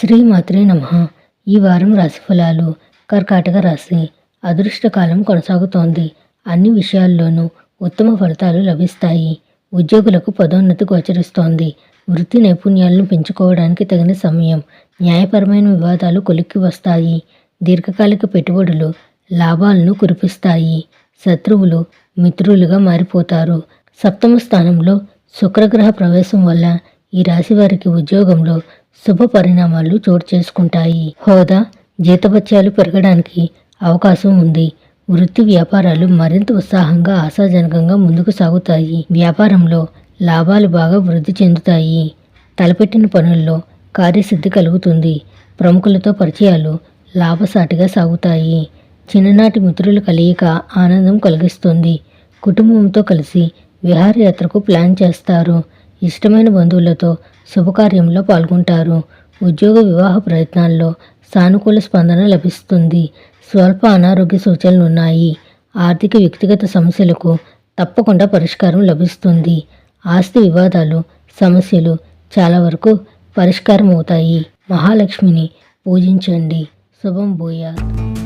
శ్రీమాత్రే నమ. ఈ వారం రాశి ఫలాలు కర్కాటక రాశి అదృష్టకాలం కొనసాగుతోంది. అన్ని విషయాల్లోనూ ఉత్తమ ఫలితాలు లభిస్తాయి. ఉద్యోగులకు పదోన్నతి గోచరిస్తోంది. వృత్తి నైపుణ్యాలను పెంచుకోవడానికి తగిన సమయం న్యాయపరమైన వివాదాలు కొలిక్కి వస్తాయి. దీర్ఘకాలిక పెట్టుబడులు లాభాలను కురిపిస్తాయి. శత్రువులు మిత్రులుగా మారిపోతారు. సప్తమ స్థానంలో శుక్రగ్రహ ప్రవేశం వల్ల ఈ రాశి వారికి ఉద్యోగంలో శుభ పరిణామాలు చోటు చేసుకుంటాయి. హోదా జీతభత్యాలు పెరగడానికి అవకాశం ఉంది. వృత్తి వ్యాపారాలు మరింత ఉత్సాహంగా ఆశాజనకంగా ముందుకు సాగుతాయి. వ్యాపారంలో లాభాలు బాగా వృద్ధి చెందుతాయి. తలపెట్టిన పనుల్లో కార్యసిద్ధి కలుగుతుంది. ప్రముఖులతో పరిచయాలు లాభసాటిగా సాగుతాయి. చిన్ననాటి మిత్రుల కలయిక ఆనందం కలిగిస్తుంది. కుటుంబంతో కలిసి విహారయాత్రకు ప్లాన్ చేస్తారు. ఇష్టమైన బంధువులతో శుభకార్యంలో పాల్గొంటారు. ఉద్యోగ వివాహ ప్రయత్నాల్లో సానుకూల స్పందన లభిస్తుంది. స్వల్ప అనారోగ్య సూచనలు ఉన్నాయి ఆర్థిక వ్యక్తిగత సమస్యలకు తప్పకుండా పరిష్కారం లభిస్తుంది. ఆస్తి వివాదాలు సమస్యలు చాలా వరకు పరిష్కారం అవుతాయి మహాలక్ష్మిని పూజించండి. శుభం భూయాత్.